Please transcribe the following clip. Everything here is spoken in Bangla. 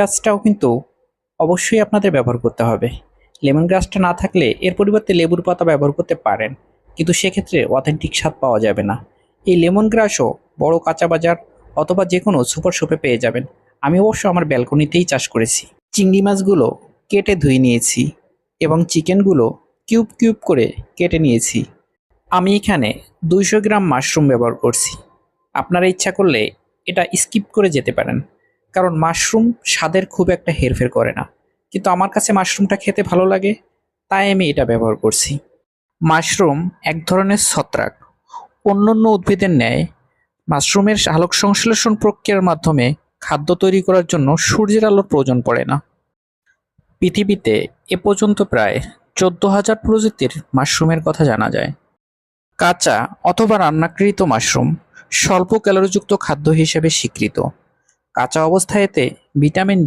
গ্রাসটাও কিন্তু অবশ্যই আপনাদের ব্যবহার করতে হবে। লেমন গ্রাসটা না থাকলে এর পরিবর্তে লেবুর পাতা ব্যবহার করতে পারেন, কিন্তু সেক্ষেত্রে অথেন্টিক স্বাদ পাওয়া যাবে না। এই লেমন গ্রাসও বড় কাঁচা বাজার অথবা যে কোনো সুপার শপে পেয়ে যাবেন। আমি অবশ্য আমার ব্যালকনিতেই চাষ করেছি। চিংড়ি মাছগুলো কেটে ধুয়ে নিয়েছি এবং চিকেনগুলো কিউব কিউব করে কেটে নিয়েছি। আমি এখানে দুইশো গ্রাম মাশরুম ব্যবহার করছি। আপনারা ইচ্ছা করলে এটা স্কিপ করে যেতে পারেন। কারণ মাশরুম স্বাদের খুব একটা হেরফের করে না। কিন্তু আমার কাছে মাশরুমটা খেতে ভালো লাগে, তাই আমি এটা ব্যবহার করছি। মাশরুম এক ধরনের ছত্রাক। অন্যান্য উদ্ভিদের ন্যায় মাশরুমের আলোক সংশ্লেষণ প্রক্রিয়ার মাধ্যমে খাদ্য তৈরি করার জন্য সূর্যের আলোর প্রয়োজন পড়ে না। পৃথিবীতে এ পর্যন্ত প্রায় চোদ্দ হাজার প্রজাতির মাশরুমের কথা জানা যায়। কাঁচা অথবা রান্নাকৃত মাশরুম স্বল্প ক্যালোরিযুক্ত খাদ্য হিসেবে স্বীকৃত। কাঁচা অবস্থায় এতে ভিটামিন